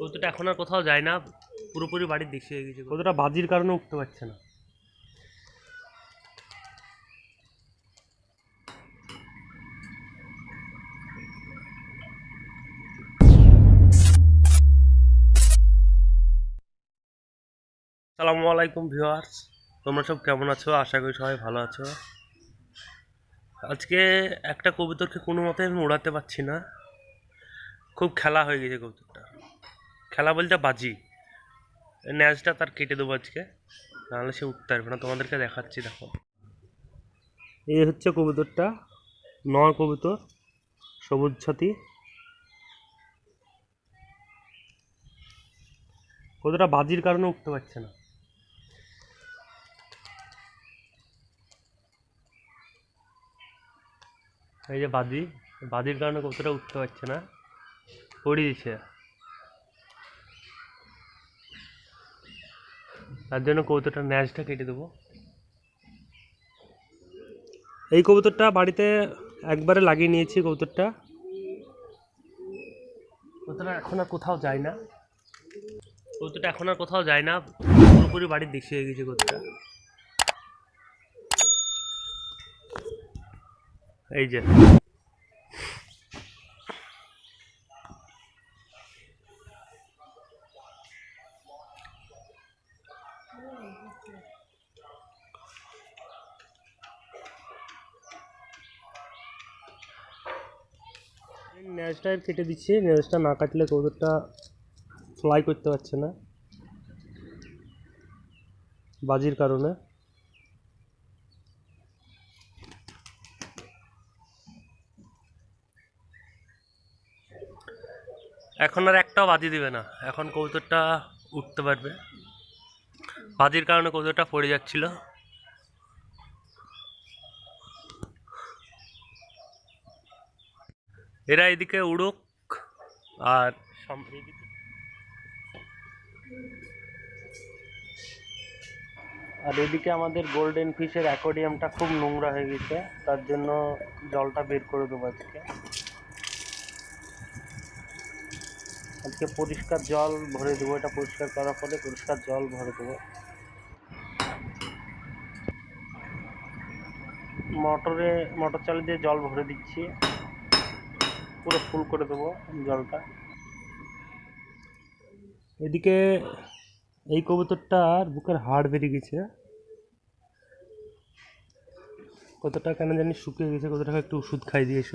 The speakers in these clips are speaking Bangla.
কতটা এখন আর কোথাও যায় না পুরোপুরি বাড়ির দিকে হয়ে গেছে। কতটা বাজির কারণে উঠতে পারছে না। সালামু আলাইকুম ভিউয়ার্স তোমরা সব কেমন আছো? আশা করি সবাই ভালো আছো। আজকে একটা কবুতরকে কোনো মতে আমি উড়াতে পারছি না। খুব খেলা হয়ে গেছে কবুতরটা খেলা বলতে বাজি। ন্যাচটা তার কেটে দেবো আজকে। নাহলে সে উঠতে পারবে না। তোমাদেরকে দেখাচ্ছি, দেখো। এই হচ্ছে কবুতরটা। নয় কবুতর। সবুজ ছাতি। কতটা বাজির কারণে উঠতে পারছে না। এই যে বাজি। বাজির কারণে কতটা উঠতে পারছে না। পড়ে তার জন্য কবুতরটা ন্যাচটা কেটে দেবো। এই কবুতরটা বাড়িতে একবারে লাগিয়ে নিয়েছি কবুতরটা। কবুতরটা এখন আর কোথাও যায় না। কবুতরটা এখন আর কোথাও যায় না পুরোপুরি বাড়ির দিকে হয়ে গেছে কবুতরটা। এই যে। ন্যাজটা কেটে দিচ্ছি। ন্যাজটা না কাটলে কবুতরটা ফ্লাই করতে পারছে না। বাজির কারণে। এখন আর একটাও বাজি দিবে না। এখন কবুতরটা উঠতে পারবে। বাজির কারণে কবুতরটা পড়ে যাচ্ছিল। এরা এদিকে উড়ুক আর আর এদিকে আমাদের গোল্ডেন ফিশের অ্যাকোরিয়ামটা খুব নোংরা হয়ে গেছে, তার জন্য জলটা বের করে দেবো আজকে। আজকে পরিষ্কার জল ভরে দেবো, এটা পরিষ্কার করার পরে পরিষ্কার জল ভরে দেবো। মোটরে, মোটর চালে দিয়ে জল ভরে দিচ্ছি। পুরো ফুল করে দেবো জলটা। এদিকে এই কবুতরটার বুকের হাড় বেরিয়ে গেছে। কতটা কেন জানি শুকিয়ে গেছে কত টাকা একটু ওষুধ খাই দিয়েছ।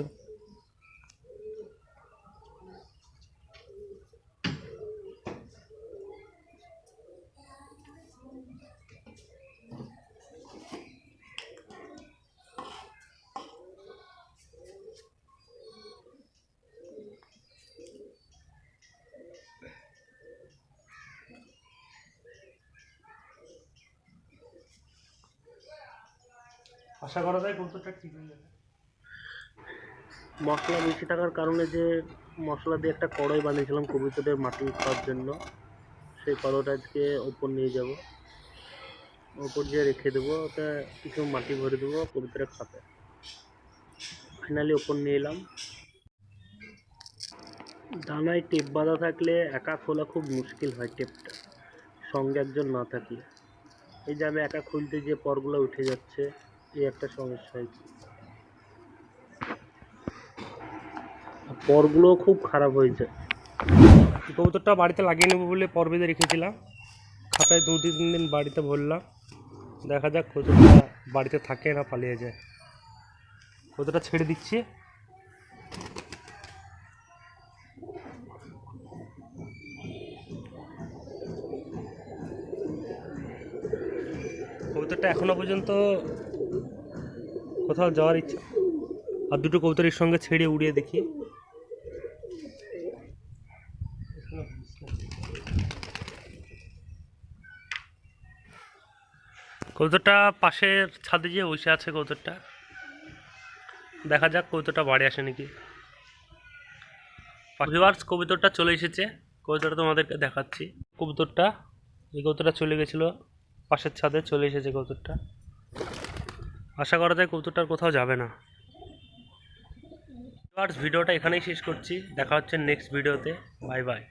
আশা করা যায় কবুতরটা ঠিক হয়ে যাবে। মশলা বেশি থাকার কারণে যে মশলা দিয়ে একটা কড়াই বানিয়েছিলাম কবুতরের মাটি খাওয়ার জন্য, সেই কড়াইটা আজকে ওপর নিয়ে যাব। ওপর দিয়ে রেখে দেবো ওটা কিছু মাটি ভরে দেবো কবুতরে খাবে। ফাইনালি ওপর নিয়ে এলাম। ডানায় টেপ বাঁধা থাকলে একা খোলা খুব মুশকিল হয় টেপটা, সঙ্গে একজন না থাকলে। এই যে আমি একা খুলতে যে পরগুলো উঠে যাচ্ছে এই একটা সমস্যা হয়েছে পরগুলো খুব খারাপ হয়েছে। কবুতরটা বাড়িতে লাগিয়ে নেব বলে পর বেঁধে রেখেছিলাম। খাতায় দু তিন দিন বাড়িতে ভরলাম। দেখা যাক কতটা বাড়িতে থাকে না পালিয়ে যায়। কতটা ছেড়ে দিচ্ছি। কবুতরটা এখনও পর্যন্ত কোথাও যাওয়ার ইচ্ছা। আর দুটো কবুতরের সঙ্গে ছেড়ে উড়িয়ে দেখি। কবুতরটা পাশের ছাদে যে বসে আছে কবুতরটা। দেখা যাক কবুতরটা বাড়ি আসে নাকি। ভিউয়ার্স কবুতরটা চলে এসেছে। কবুতরটা তোমাদেরকে দেখাচ্ছি। কবুতরটা, এই কবুতরটা চলে গেছিল। পাশের ছাদে চলে এসেছে কবুতরটা। আশা করা যায় কবুতরটার কোথাও যাবে না। ভিডিওটা এখানেই শেষ করছি। দেখা হচ্ছে নেক্সট ভিডিওতে বাই বাই